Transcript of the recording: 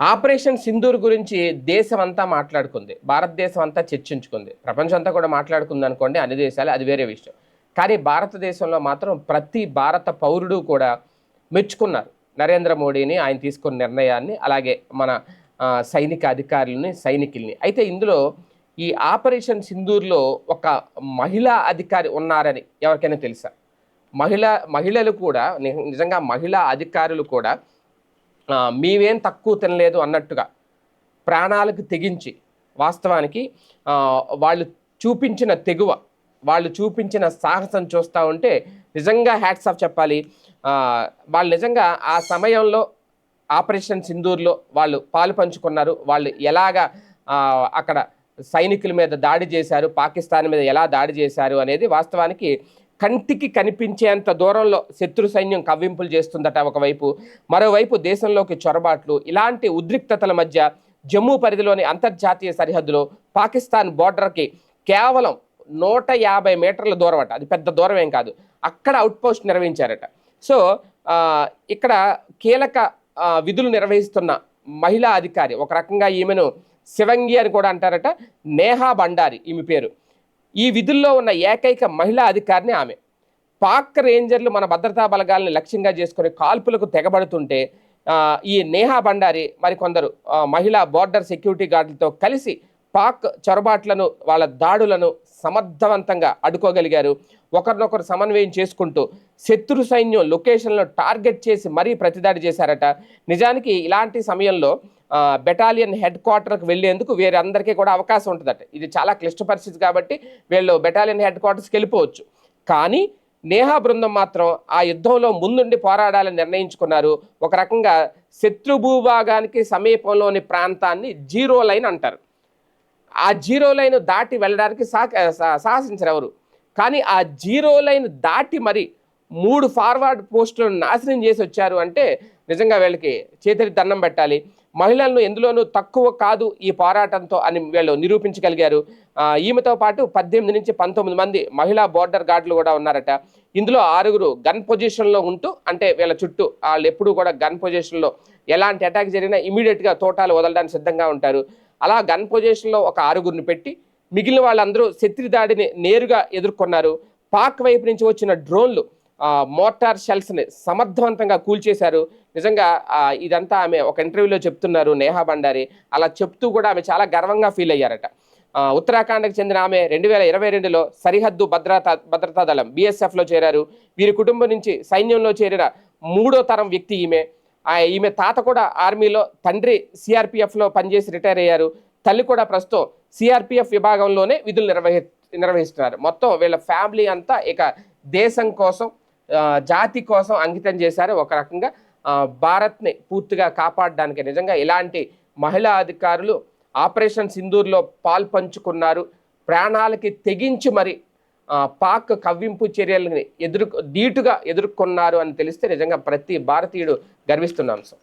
Operation Sindoor గురించి దేశం అంతా మాట్లాడుకుంది. భారతదేశం అంతా చర్చించుకుంది. ప్రపంచం అంతా కూడా మాట్లాడుకుంది అనుకోండి అన్ని దేశాలు అది వేరే విషయం. కానీ భారతదేశంలో మాత్రం ప్రతి భారత పౌరుడు కూడా మెచ్చుకున్నారు. నరేంద్ర మోడీని ఆయన తీసుకున్న నిర్ణయాన్ని అలాగే మన సైనిక అధికారులని సైనికుల్ని. అయితే ఇందులో ఈ ఆపరేషన్ సింధూర్లో ఒక మహిళా అధికారి ఉన్నారని ఎవరికైనా తెలుసా? మహిళ మహిళలు కూడా ని- నిజంగా మహిళా అధికారులు కూడా మేమేం తక్కువ తినలేదు అన్నట్టుగా ప్రాణాలకు తెగించి వాస్తవానికి వాళ్ళు చూపించిన తెగువ వాళ్ళు చూపించిన సాహసం చూస్తూ ఉంటే నిజంగా హ్యాట్స్ ఆఫ్ చెప్పాలి. వాళ్ళు నిజంగా ఆ సమయంలో ఆపరేషన్ సింధూర్లో వాళ్ళు పాలు పంచుకున్నారు. వాళ్ళు ఎలాగా అక్కడ సైనికుల మీద దాడి చేశారు పాకిస్తాన్ మీద ఎలా దాడి చేశారు అనేది వాస్తవానికి కంటికి కనిపించేంత దూరంలో శత్రు సైన్యం కవ్వింపులు చేస్తుందట ఒకవైపు. మరోవైపు దేశంలోకి చొరబాట్లు. ఇలాంటి ఉద్రిక్తతల మధ్య జమ్మూ పరిధిలోని అంతర్జాతీయ సరిహద్దులో పాకిస్తాన్ బోర్డర్కి కేవలం నూట యాభై మీటర్ల దూరం అట అది పెద్ద దూరం ఏం కాదు. అక్కడ అవుట్పోస్ట్ నిర్వహించారట. సో ఇక్కడ కీలక విధులు నిర్వహిస్తున్న మహిళా అధికారి ఒక రకంగా ఈమెను శివంగి అని కూడా అంటారట. నేహా బండారి ఈమె పేరు. ఈ విధుల్లో ఉన్న ఏకైక మహిళా అధికారిని ఆమె. పాక్ రేంజర్లు మన భద్రతా బలగాలను లక్ష్యంగా చేసుకుని కాల్పులకు తెగబడుతుంటే ఈ నేహా బండారి మరి కొందరు మహిళా బోర్డర్ సెక్యూరిటీ గార్డులతో కలిసి పాక్ చొరబాట్లను వాళ్ళ దాడులను సమర్థవంతంగా అడ్డుకోగలిగారు. ఒకరినొకరు సమన్వయం చేసుకుంటూ శత్రు సైన్యం లొకేషన్లను టార్గెట్ చేసి మరీ ప్రతిదాడి చేశారట. నిజానికి ఇలాంటి సమయంలో బెటాలియన్ హెడ్ క్వార్టర్కి వెళ్ళేందుకు వేరే అందరికీ కూడా అవకాశం ఉంటుందట. ఇది చాలా క్లిష్ట పరిస్థితి కాబట్టి వీళ్ళు బెటాలియన్ హెడ్ క్వార్టర్స్కి వెళ్ళిపోవచ్చు. కానీ నేహా బృందం మాత్రం ఆ యుద్ధంలో ముందుండి పోరాడాలని నిర్ణయించుకున్నారు. ఒక రకంగా శత్రు భూభాగానికి సమీపంలోని ప్రాంతాన్ని జీరో లైన్ అంటారు. ఆ జీరో లైన్ దాటి వెళ్ళడానికి సాహసించరు ఎవరు. కానీ ఆ జీరో లైన్ దాటి మరి మూడు ఫార్వర్డ్ పోస్టులను నాశనం చేసి వచ్చారు అంటే నిజంగా వీళ్ళకి చేతికి దండం పెట్టాలి. మహిళలను ఎందులోనూ తక్కువ కాదు ఈ పోరాటంతో అని వీళ్ళు నిరూపించగలిగారు. ఈమెతో పాటు పద్దెనిమిది నుంచి పంతొమ్మిది మంది మహిళా బోర్డర్ గార్డులు కూడా ఉన్నారట. ఇందులో ఆరుగురు గన్ పొజిషన్లో ఉంటూ అంటే వీళ్ళ చుట్టూ వాళ్ళు ఎప్పుడూ కూడా గన్ పొజిషన్లో ఎలాంటి అటాక్ జరిగినా ఇమీడియట్గా తోటాలు వదలడానికి సిద్ధంగా ఉంటారు. అలా గన్ పొజిషన్లో ఒక ఆరుగురిని పెట్టి మిగిలిన వాళ్ళందరూ శత్రు దాడిని నేరుగా ఎదుర్కొన్నారు. పాక్ వైపు నుంచి వచ్చిన డ్రోన్లు మోటార్ షెల్స్ని సమర్థవంతంగా కూల్చేశారు నిజంగా ఇదంతా ఆమె ఒక ఇంటర్వ్యూలో చెప్తున్నారు నేహా బండారి అలా చెప్తూ కూడా ఆమె చాలా గర్వంగా ఫీల్ అయ్యారట. ఉత్తరాఖండ్కి చెందిన ఆమె రెండు వేల ఇరవై రెండులో సరిహద్దు భద్రతా భద్రతా దళం బీఎస్ఎఫ్లో చేరారు. వీరి కుటుంబం నుంచి సైన్యంలో చేరిన మూడో తరం వ్యక్తి ఈమె. ఈమె తాత కూడా ఆర్మీలో తండ్రి సిఆర్పిఎఫ్లో పనిచేసి రిటైర్ అయ్యారు. తల్లి కూడా ప్రస్తుతం సిఆర్పిఎఫ్ విభాగంలోనే విధులు నిర్వహి నిర్వహిస్తున్నారు. మొత్తం వీళ్ళ ఫ్యామిలీ అంతా ఇక దేశం కోసం జాతి కోసం అంకితం చేశారు. ఒక రకంగా భారత్ని పూర్తిగా కాపాడడానికి నిజంగా ఇలాంటి మహిళా అధికారులు ఆపరేషన్ సింధూర్లో పాల్పంచుకున్నారు ప్రాణాలకి తెగించి మరి పాక్ కవ్వింపు చర్యలని ఎదురు ధీటుగా ఎదుర్కొన్నారు అని తెలిస్తే నిజంగా ప్రతి భారతీయుడు గర్విస్తున్న అంశం.